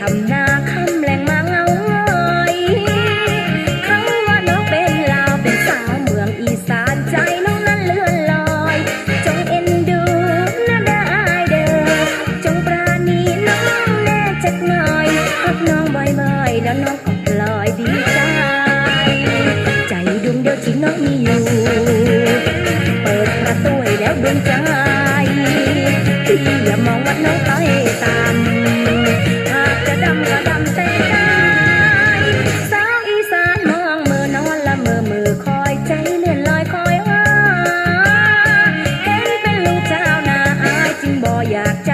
ทำนาคำแหลงมาเงาหงอยเขาว่าน้องเป็นลาวเป็นสาวเมืองอีสานใจน้องนั้นเลื่อนลอย จงเอ็นดูนะได้เด้อจงปราณีน้องแน่จักหน่อยหักน้องบ่อยๆแล้วน้องก็พลอยดีใจ ใจดวงเดียวที่น้องมีอยู่ เปิดประตูแล้วดวงใจที่อย่ามองว่าน้องต้อยตากจะ ดำก็ดำแต่กายสาวอีสานมองมือนอนละเมอมือคอยใจเลื่อนลอยคอยว่าเห็นเป็นลูกเจ้านาอายจึงบ่อยากจะ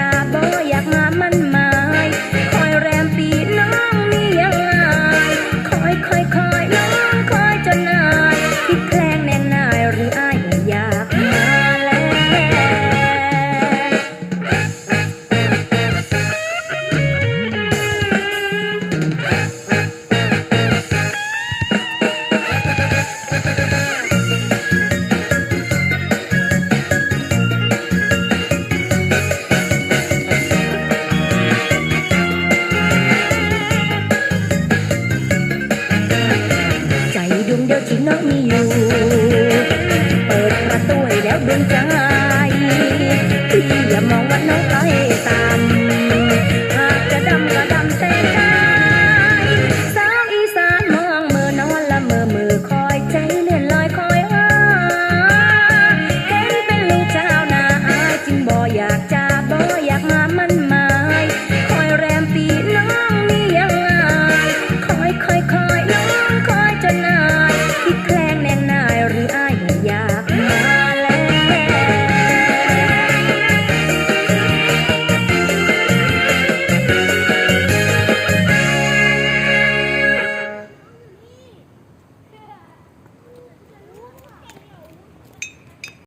ดียวที่น้องมีอยู่ เปิดประตูให้แล้วดวงใจที่อย่ามองว่าน้องต้อยต่ำหากจะดำก็ดำแต่กายสาวอีสานมองมือนอนละเมอมือคอยใจเลื่อนลอยคอยหาเห็นเป็นลูกเจ้านาอายจึงบ่อยากจะบ่